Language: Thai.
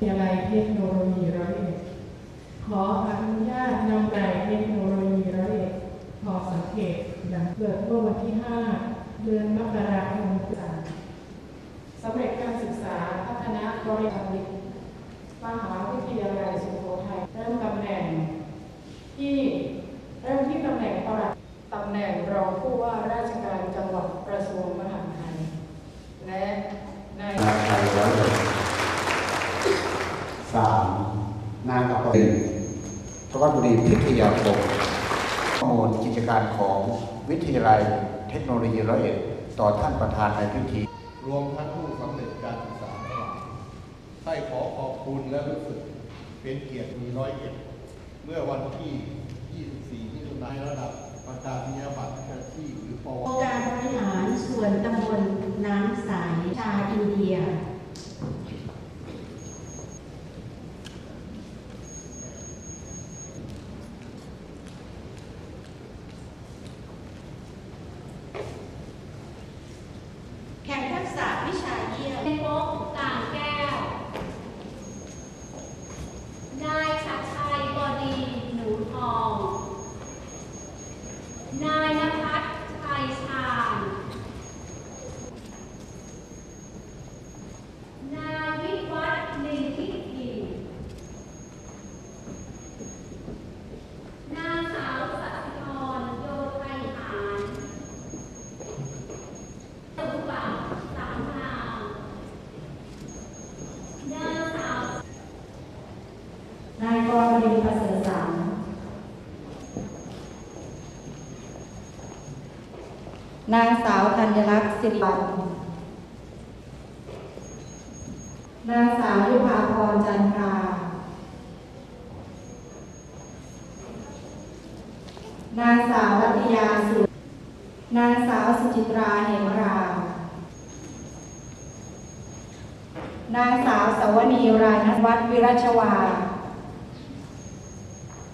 ทยาลัยเทคโนโลยีร้อยเอ็ดขออนุญาตนำนายเทคโนโลยีร้อยเอ็ดพอสังเกตหลังเกิดเมื่อวันที่ 5 เดือนมกราคมปีสำเร็จการศึกษาพัฒนาบริหารมหาวิทยาลัยสุโขทัยเริ่มตำแหน่งที่เริ่มที่ตำแหน่งประหลัดตำแหน่งรองผู้ว่าราชการจังหวัดกระทรวงมหาดไทยและในนายไทยร้อยเอ็ด สามนางอัปรินทวัฒบุรีพิทยาคมข้อมูลกิจการของวิทยาลัยเทคโนโลยีร้อยเอ็ดต่อท่านประธานในพิธี รวมทั้งผู้สำเร็จการศึกษาทั้งหลายให้ขอขอบคุณและรู้สึกเป็นเกียรติมีร้อยเอ็ดเมื่อวันที่ 24มิถุนายนระดับประกาศนียบัตรอาชีพหรือปวองค์การบริหารส่วนตำบลน้ำใสชาอินเดีย นายกรบดินประเสริฐสังนางสาวธัญลักษณ์สิริวัลย์นางสาวยุภาพรจันทรานางสาวรัตยาสุนางสาวสุจิตราเหมรา นางสาวสวนีรายนวัฒน์วิรัชวา